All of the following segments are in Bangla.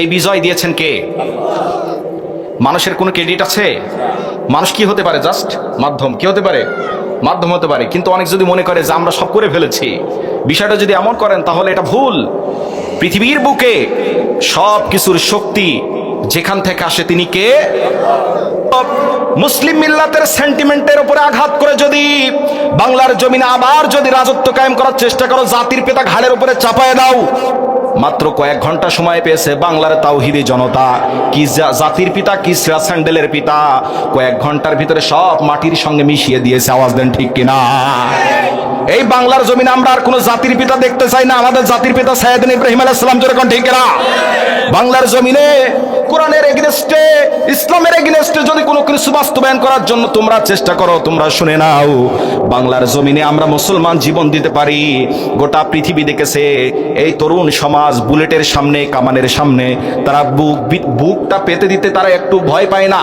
এই বিজয় দিয়েছেন কে? মানুষের কোনো ক্রেডিট আছে? মানুষ কি হতে পারে জাস্ট? মাধ্যম কি হতে পারে? মাধ্যম হতে পারে। কিন্তু অনেক যদি মনে করে যে আমরা সব করে ফেলেছি, বিষয়টা যদি এমন করেন তাহলে এটা ভুল। পৃথিবীর বুকে সব কিছুর শক্তি যেখান থেকে আসে তিনি কে? মুসলিম মিল্লাতের সেন্টিমেন্টের উপরে আঘাত করে যদি বাংলার জমিনে আবার যদি রাজত্ব কায়েম করার চেষ্টা করো, জাতির পিতা ঘাড়ের উপরে চাপায় দাও মাত্র কয়েক ঘণ্টা সময় পেয়েছে বাংলার তাওহিদি জনতা। কি জাতির পিতা, কি শ্রেয়া স্যান্ডেলের পিতা? কয়েক ঘণ্টার ভিতরে সব মাটির সঙ্গে মিশিয়ে দিয়েছে, আওয়াজ দেন ঠিক কিনা? এই বাংলার জমিনে আমরা আর কোনো জাতির পিতা দেখতে চাই না, আমাদের জাতির পিতা সাইদিন ইব্রাহিম আলাইসালাম যেরকম ঠিক কিনা? বাংলার জমিনে কোরআনের এগেনস্টে, ইসলামের এগেনস্টে যদি বাস্তবায়ন করার জন্য তোমরা চেষ্টা করো, তোমরা শুনে নাও। বাংলার জমিনে আমরা মুসলমান জীবন দিতে পারি। গোটা পৃথিবী দেখেছে, এই তরুণ সমাজ বুলেটের সামনে কামানের সামনে, তারা বুক বুকটা পেতে দিতে তারা একটু ভয় পায় না।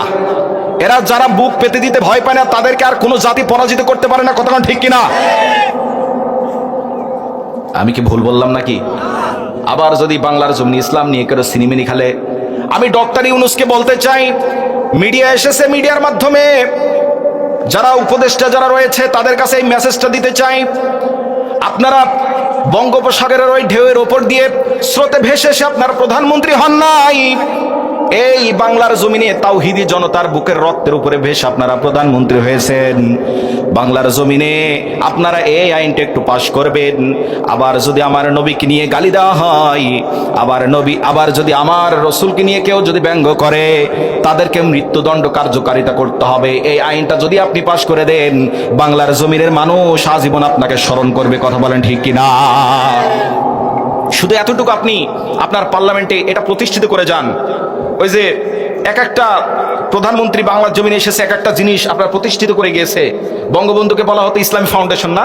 এরা যারা বুক পেতে দিতে ভয় পায় না, তাদেরকে আর কোনো জাতি পরাজিত করতে পারে না কতক্ষণ ঠিক কিনা? আমি কি ভুল বললাম নাকি? আবার যদি বাংলার জমিন ইসলাম নিয়ে কেউ সিনেমিনি খেলে আমি ডক্টর ইউনুসকে বলতে চাই মিডিয়া এসেছে মিডিয়ার মাধ্যমে। যারা উপদেষ্টা যারা রয়েছে, তাদের কাছে এই মেসেজটা দিতে চাই। আপনারা বঙ্গোপসাগরের ওই ঢেউয়ের ওপর দিয়ে স্রোতে ভেসে এসে আপনার প্রধানমন্ত্রী হন নাই। এই বাংলার জমিনে তাওহিদি জনতার বুকের রক্তের উপরে বেশ আপনারা প্রধানমন্ত্রী হয়েছেন। বাংলার জমিনে আপনারা এই আইনটা একটু পাশ করবেন। আবার যদি আমার নবীকে নিয়ে গালি দেওয়া হয়, আবার নবী, আবার যদি আমার রসুলকে নিয়ে কেউ যদি ব্যঙ্গ করে, তাদেরকে মৃত্যুদণ্ড কার্যকারিতা করতে হবে। এই আইনটা যদি আপনি পাশ করে দেন, বাংলার জমিনের মানুষ আজীবন আপনাকে স্মরণ করবে, কথা বলেন ঠিক কিনা? শুধু এতটুকু আপনি আপনার পার্লামেন্টে এটা প্রতিষ্ঠিত করে যান। ওই যে এক একটা প্রধানমন্ত্রী বাংলার জমিনে এসেছে, এক একটা জিনিস আপনার প্রতিষ্ঠিত করে গিয়েছে। বঙ্গবন্ধুকে বলা হতো ইসলামী ফাউন্ডেশন না?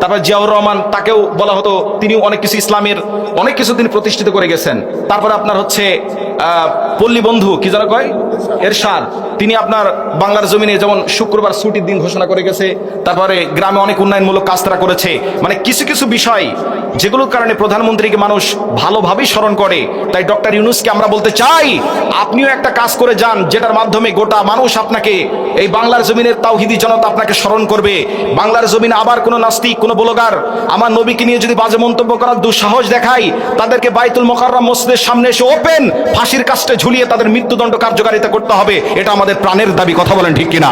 তারপর জিয়াউর রহমান তাকেও বলা হতো, তিনিও অনেক কিছু ইসলামের, অনেক কিছু তিনি প্রতিষ্ঠিত করে গেছেন। তারপর আপনার হচ্ছে পল্লী বন্ধু, কি যেন কয়? এরশাদ। তিনি আপনার বাংলার জমিনে যেমন শুক্রবার ছুটির দিন ঘোষণা করে গেছে, তারপরে গ্রামে অনেক উন্নয়নমূলক কাজ তারা করেছে। মানে কিছু কিছু বিষয় যেগুলোর কারণে প্রধানমন্ত্রীকে মানুষ ভালোভাবেই স্মরণ করে। তাই ডক্টর ইউনুসকে আমরা বলতে চাই, আপনিও একটা কাজ করে যান, যেটার মাধ্যমে গোটা মানুষ আপনাকে এই বাংলার জমিনের তাওহিদি জনতা আপনাকে স্মরণ করবে। বাংলার জমিনে আবার কোনো নাস্তিক, কোনো ব্লগার, আমার নবীকে নিয়ে যদি বাজে মন্তব্য করার দুঃসাহস দেখায়, তাদেরকে বাইতুল মোকাররম মসজিদের সামনে এসে ওপেন ফাঁসির কাস্টে ঝুলিয়ে তাদের মৃত্যুদণ্ড কার্যকারিতা করতে হবে, এটা আমাদের প্রাণের দাবি, কথা বলেন ঠিক কিনা?